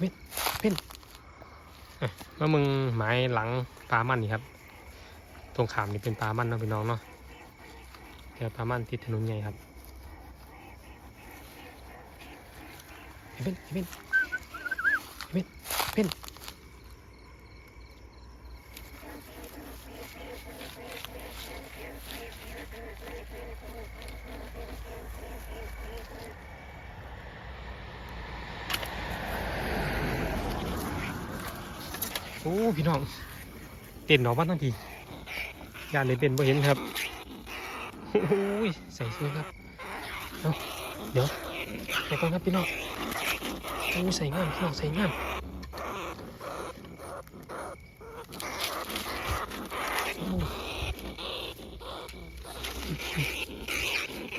เว้นเว้นอะว่ามึงหมายหลังปลามันนี่ครับ ตรงขามนี่เป็นปลามันเนาะพี่น้องเนาะแต่ปลามันติดถนนใหญ่ครับเว้นเว้นเว้นเว้น โอ้พี่น้องเต้นหนอบ้านทั้งทียานเลยเป็นบ่เห็นครับโอ้ยใส่สวยครับเอาเดี๋ยวใส่ก่อนครับพี่น้องโอ้ใส่งามพี่น้องใส่งามโอ้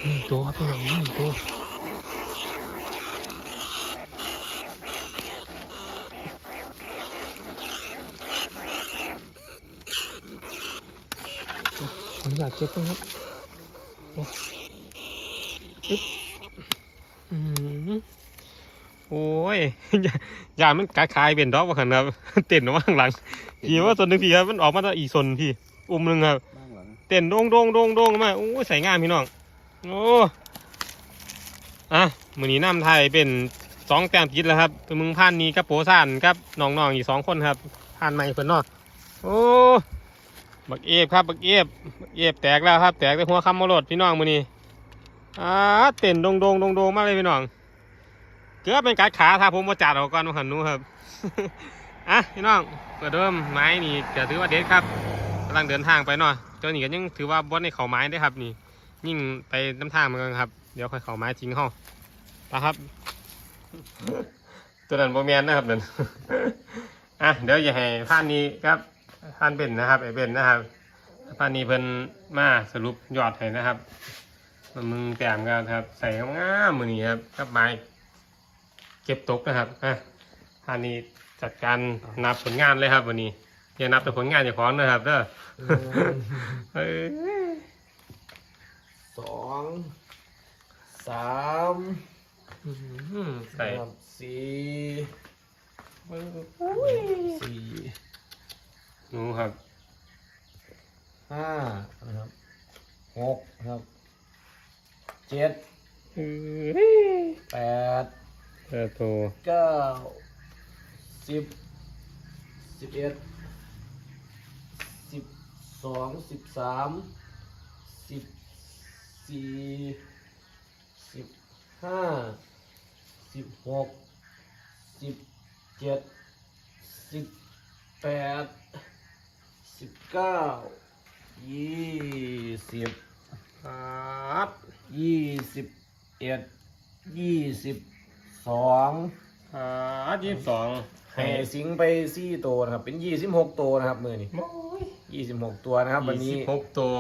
นี่ตัวครับพี่น้องนี่ตัว ขออนุญาตเก็บก่อนครับโอ้อึ๊บอืมโอ้ยอย่าอย่ามันกาคายเป็นดอกว่าขันครับ เต้นออกมาข้างหลังพี่ว่าส่วนหนึ่งพี่ครับมันออกมาจากอีกส่วนพี่ อุ้มหนึ่งครับบ้างหลังเต้นโดงโดงโดงโดงมาโอ้ยใส่งามพี่น้อง โอ้อะมือนี้น้ำไทยเป็นสองแต้มติดแล้วครับตัวมึงผ่านนี้กับโปซ่านกับน้องๆอีกสองคนครับผ่านใหม่เพิ่นเนาะโอ้ บักเอฟครับบักเอฟบักเอฟแตกแล้วครับ แตกแต่หัวคำมรดพี่น้องมือนี้อ่าเต้นโดงโดงโดงโดงมากเลยพี่น้อง เกือบเป็นกัดขาถ้าผมมาจัดออกก่อนมาหันนู้ครับอะพี่น้องเปิดเดิมไม้นี่จะถือว่าเด็ดครับกำลังเดินทางไปเนาะเจ้านี่ก็ยังถือว่าบดในเขาไม้ได้ครับนี่ยิ่งไปน้ำทางเหมือนกันครับ เดี๋ยวค่อยเขาไม้จริงห้องไปครับตัวนั้นโบแมนนะครับนั่นอะเดี๋ยวอย่าให้ท่านนี้ครับ ท่านเป็นนะครับไอเป็นนะครับท่านนี้เพิ่นมาสรุปยอดให้นะครับมันมึงแต้มกันครับ ใส่งามๆมือนี้ครับกับไม้เก็บตกนะครับอะท่านนี้จัดการนับผลงานเลยครับ วันนี้อย่านับแต่ผลงานอย่าของนะครับเด้อเอ้ยสองสามอื้อหือใส่ครับสี่สี่ หนูครับ ห้านะครับหกนะ ครับเจ็ดเอ้ยแปดเออโตเก้าสิบสิบเอ็ดสิบสองสิบสามสิบสี่สิบห้าสิบหกสิบเจ็ดสิบแปดสิบเก้ายี่สิบ ครับยี่สิบเอ็ดยี่สิบสองครับยี่สิบสองให้สิงไปสี่ตัวนะครับ เป็นยี่สิบหกตัวนะครับมือนี่โอ้ยยี่สิบหกตัวนะครับ วันยี่นี้สิบหกตัว